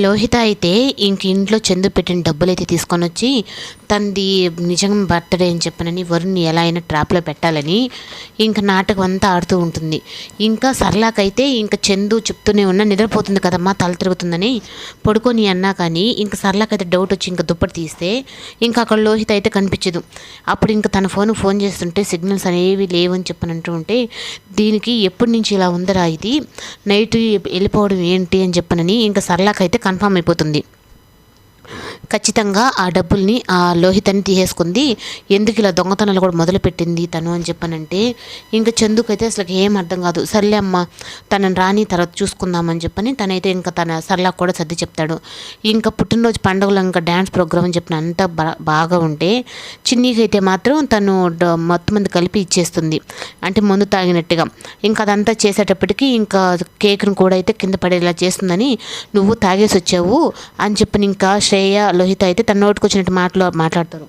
లోహిత అయితే ఇంక ఇంట్లో చందు పెట్టిన డబ్బులు అయితే తీసుకొని వచ్చి తనది నిజంగా బర్త్డే అని చెప్పనని వరుణ్ని ఎలా అయినా ట్రాప్లో పెట్టాలని ఇంకా నాటకం అంతా ఆడుతూ ఉంటుంది. ఇంకా సరళాకైతే ఇంకా చందు చెప్తూనే ఉన్నా నిద్రపోతుంది కదమ్మా తల తిరుగుతుందని పడుకొని అన్నా కానీ ఇంకా సరళాకైతే డౌట్ వచ్చి ఇంకా దుప్పటి తీస్తే ఇంకా అక్కడ లోహిత అయితే కనిపించదు. అప్పుడు ఇంకా తన ఫోన్ ఫోన్ చేస్తుంటే సిగ్నల్స్ అనేవి లేవని చెప్పని అంటూ ఉంటే దీనికి ఎప్పటి నుంచి ఇలా ఉందరా ఇది? నైట్ వెళ్ళిపోవడం ఏంటి? అని చెప్పనని ఇంకా సరళాకైతే కన్ఫామ్ అయిపోతుంది. ఖచ్చితంగా ఆ డబ్బుల్ని ఆ లోహితని తీసేసుకుంది. ఎందుకు ఇలా దొంగతనాలు కూడా మొదలుపెట్టింది తను అని చెప్పనంటే ఇంకా చందుకైతే అసలు ఏం అర్థం కాదు. సర్లే అమ్మ తనని రాని తర్వాత చూసుకుందామని చెప్పని తనైతే ఇంకా తన సర్లా కూడా సర్ది చెప్తాడు. ఇంకా పుట్టినరోజు పండుగలు ఇంకా డ్యాన్స్ ప్రోగ్రామ్ అని చెప్పిన అంత బాగా ఉంటే చిన్నీకి అయితే మాత్రం తను డ- మొత్తం మంది కలిపి ఇచ్చేస్తుంది. అంటే మందు తాగినట్టుగా. ఇంకా అదంతా చేసేటప్పటికి ఇంకా కేక్ను కూడా అయితే కింద పడేలా చేస్తుందని నువ్వు తాగేసి వచ్చావు అని చెప్పిన ఇంకా శ్రేయ లోహిత అయితే తన నోటికొచ్చినట్టు మాటలు మాట్లాడతారు.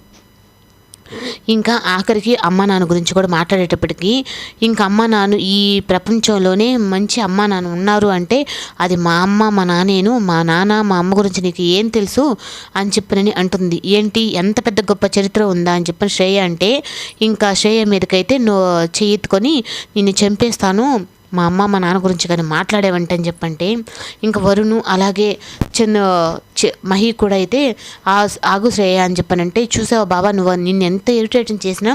ఇంకా ఆఖరికి అమ్మ నాన్న గురించి కూడా మాట్లాడేటప్పటికి ఇంకా అమ్మ నాన్న ఈ ప్రపంచంలోనే మంచి అమ్మ నాన్న ఉన్నారు అంటే అది మా అమ్మ మా నాన్నేను మా నాన్న మా అమ్మ గురించి నీకు ఏం తెలుసు అని చెప్పనని అంటుంది. ఏంటి? ఎంత పెద్ద గొప్ప చరిత్ర ఉందా అని చెప్పిన శ్రేయ అంటే ఇంకా శ్రేయ మీదకైతే నువ్వు చెయ్యెత్తుకొని నిన్ను చంపేస్తాను మా అమ్మ మా నాన్న గురించి కానీ మాట్లాడేవంటని చెప్పంటే ఇంకా వరుణు అలాగే చిన్న మహి కూడా అయితే ఆగు శ్రేయ అని చెప్పానంటే చూసావా బాబా నువ్వు నిన్ను ఎంత ఇరిటేషన్ చేసినా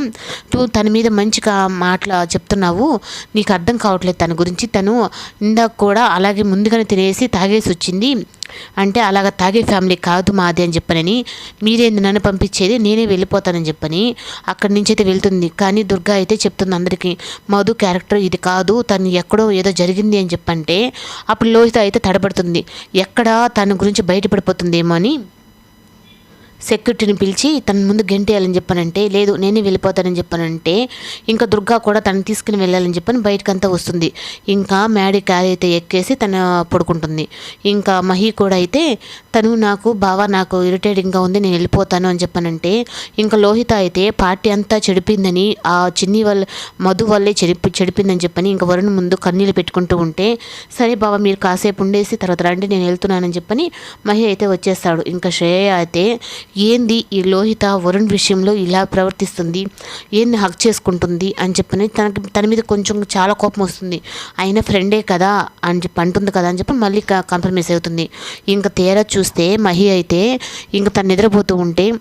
నువ్వు తన మీద మంచిగా మాటలు చెప్తున్నావు నీకు అర్థం కావట్లేదు తన గురించి. తను ఇందాక కూడా అలాగే ముందుగానే తినేసి తాగేసి వచ్చింది అంటే అలాగ తాగే ఫ్యామిలీ కాదు మాది అని చెప్పనని మీరేంది నన్ను పంపించేది నేనే వెళ్ళిపోతానని చెప్పని అక్కడి నుంచి అయితే వెళ్తుంది. కానీ దుర్గా అయితే చెప్తుంది అందరికీ మధు క్యారెక్టర్ ఇది కాదు తను ఎక్కడో ఏదో జరిగింది అని చెప్పంటే అప్పుడు లోహిత అయితే తడబడుతుంది. ఎక్కడ తన గురించి బయటపడిపోతుందేమో అని సెక్యూరిటీని పిలిచి తన ముందు గెంటేయాలని చెప్పానంటే లేదు నేనే వెళ్ళిపోతానని చెప్పానంటే ఇంకా దుర్గా కూడా తను తీసుకుని వెళ్ళాలని చెప్పని బయటకంతా వస్తుంది. ఇంకా మ్యాడీ క్యారీ అయితే ఎక్కేసి తన పడుకుంటుంది. ఇంకా మహి కూడా అయితే తను నాకు బావా నాకు ఇరిటేటింగ్గా ఉంది నేను వెళ్ళిపోతాను అని చెప్పానంటే ఇంకా లోహిత అయితే పార్టీ అంతా చెడిపిందని ఆ చిన్ని వల్ల మధు వల్లే చెడిపి చెడిపిందని చెప్పని ఇంకా వరుణ్ ముందు కన్నీళ్ళు పెట్టుకుంటూ ఉంటే సరే బావ మీరు కాసేపు ఉండేసి తర్వాత రండి నేను వెళ్తున్నానని చెప్పని మహి అయితే వచ్చేస్తాడు. ఇంకా శ్రేయ అయితే ఏంది ఈ లోహిత వరుణ్ విషయంలో ఇలా ప్రవర్తిస్తుంది? ఏంది హక్ చేసుకుంటుంది? అని చెప్పని తనకి తన మీద కొంచెం చాలా కోపం వస్తుంది. అయినా ఫ్రెండే కదా అని చెప్పి అంటుంది కదా అని చెప్పి మళ్ళీ కాంప్రమైజ్ అవుతుంది. ఇంకా తేరా చూస్తే మహి అయితే ఇంకా తను నిద్రపోతూ ఉంటే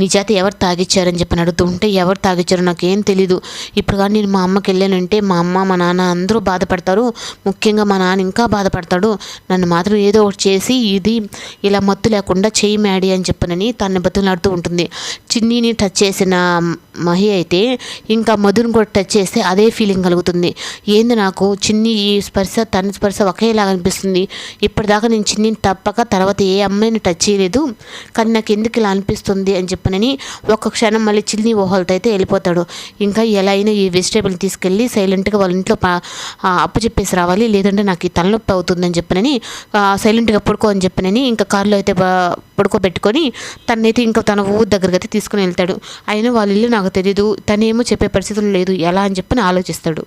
నీ చేత ఎవరు తాగిచ్చారని చెప్పని అడుగుతూ ఉంటే ఎవరు తాగిచ్చారో నాకేం తెలీదు. ఇప్పుడు కానీ నేను మా అమ్మకి వెళ్ళానంటే మా అమ్మ మా నాన్న అందరూ బాధపడతారు. ముఖ్యంగా మా నాన్న ఇంకా బాధపడతాడు. నన్ను మాత్రం ఏదో ఒకటి చేసి ఇది ఇలా మత్తు లేకుండా చేయి మ్యాడీ అని చెప్పనని తనని బతులాడుతూ ఉంటుంది. చిన్నీని టచ్ చేసిన మహి అయితే ఇంకా మధుని కూడా టచ్ చేస్తే అదే ఫీలింగ్ కలుగుతుంది. ఏంది నాకు? చిన్ని ఈ స్పర్శ తన స్పర్శ ఒకేలాగా అనిపిస్తుంది. ఇప్పటిదాకా నేను చిన్నిని తప్పక తర్వాత ఏ అమ్మాయిని టచ్ చేయలేదు. కానీ నాకు ఎందుకు ఇలా అనిపిస్తుంది అని చెప్పి పనని ఒక్క క్షణం మళ్ళీ చిన్ని ఊహలతో అయితే వెళ్ళిపోతాడు. ఇంకా ఎలా అయినా ఈ వెజిటేబుల్ తీసుకెళ్ళి సైలెంట్గా వాళ్ళ ఇంట్లో అప్పు చెప్పేసి రావాలి. లేదంటే నాకు ఈ తలనొప్పి అవుతుందని చెప్పనని సైలెంట్గా పడుకో అని చెప్పనని ఇంకా కారులో అయితే పడుకోబెట్టుకొని తనైతే ఇంకా తన ఊరు దగ్గరికి అయితే తీసుకుని వెళ్తాడు. అయినా వాళ్ళ ఇల్లు నాకు తెలియదు తనేమో చెప్పే పరిస్థితులు లేదు. ఎలా అని చెప్పని ఆలోచిస్తాడు.